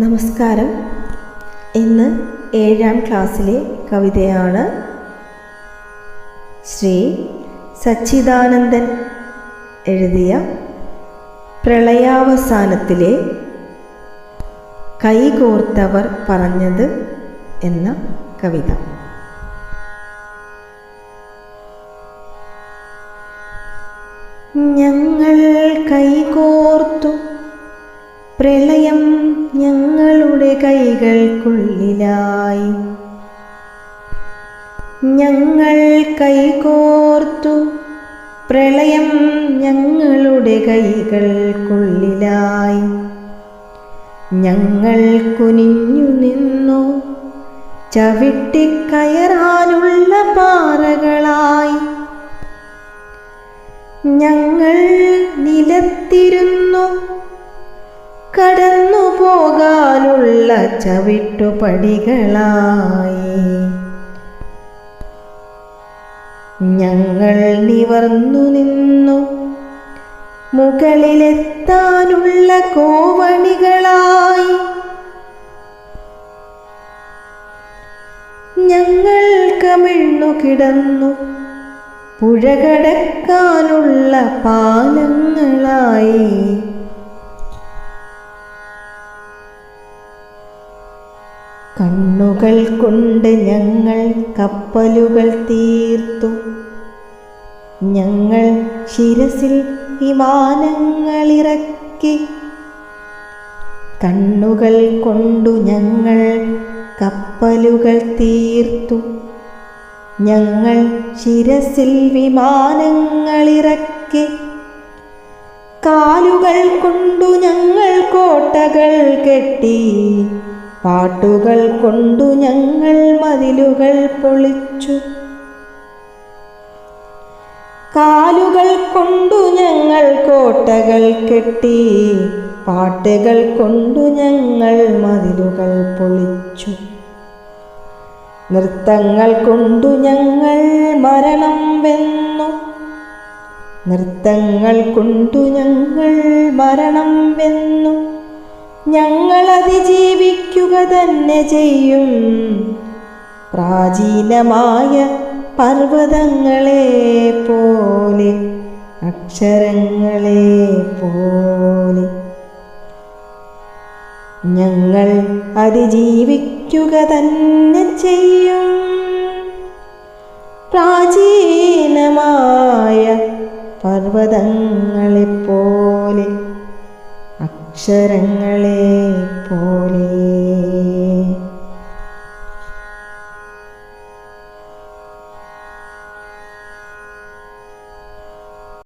നമസ്കാരം. ഇന്ന് ഏഴാം ക്ലാസ്സിലെ കവിതയാണ് ശ്രീ സച്ചിദാനന്ദൻ എഴുതിയ പ്രളയാവസാനത്തിലെ കൈകോർത്തവർ പറഞ്ഞത് എന്ന കവിത. ഞങ്ങൾ കൈകോർത്തു പ്രളയം ഞങ്ങളുടെ കൈകൾക്കുള്ളിലായി ഞങ്ങൾ കൈകോർത്തു പ്രളയം ഞങ്ങളുടെ കൈകൾക്കുള്ളിലായി ഞങ്ങൾ കുനിഞ്ഞു നിന്നു ചവിട്ടിക്കയറാനുള്ള പാറകളായി. പോകാനുള്ള ചവിട്ടുപടികളായി ഞങ്ങൾ നിവർന്നു നിന്നു മുകളിലെത്താനുള്ള കോവണികളായി. ഞങ്ങൾ കമിഴ്ന്നു കിടന്നു പുഴ കടക്കാനുള്ള പാലങ്ങളായി. കണ്ണുകൾ കൊണ്ട് ഞങ്ങൾ കപ്പലുകൾ തീർത്തു. ഞങ്ങൾ ശിരസിൽ വിമാനങ്ങളിറക്കി കണ്ണുകൾ കൊണ്ടു ഞങ്ങൾ കപ്പലുകൾ തീർത്തു. ഞങ്ങൾ ശിരസിൽ വിമാനങ്ങളിറക്കി കാലുകൾ കൊണ്ടു ഞങ്ങൾ കോട്ടകൾ കെട്ടി. പാട്ടുകൾ കൊണ്ടു ഞങ്ങൾ മതിലുകൾ പൊളിച്ചു. കാലുകൾ കൊണ്ടു ഞങ്ങൾ കോട്ടകൾ കെട്ടി. പാട്ടുകൾ കൊണ്ടു ഞങ്ങൾ മതിലുകൾ പൊളിച്ചു. നൃത്തങ്ങൾ കൊണ്ടു ഞങ്ങൾ മരണം വെന്നു. നൃത്തങ്ങൾ കൊണ്ടു ഞങ്ങൾ മരണം വെന്നു. ഞങ്ങൾ അതിജീവിക്കുക തന്നെ ചെയ്യും. പ്രാചീനമായ പർവതങ്ങളെ പോലെ അക്ഷരങ്ങളെ പോലെ. ഞങ്ങൾ അതിജീവിക്കുക തന്നെ ചെയ്യും. പ്രാചീനമായ പർവതങ്ങളെപ്പോലെ അക്ഷരങ്ങളെ പോലെ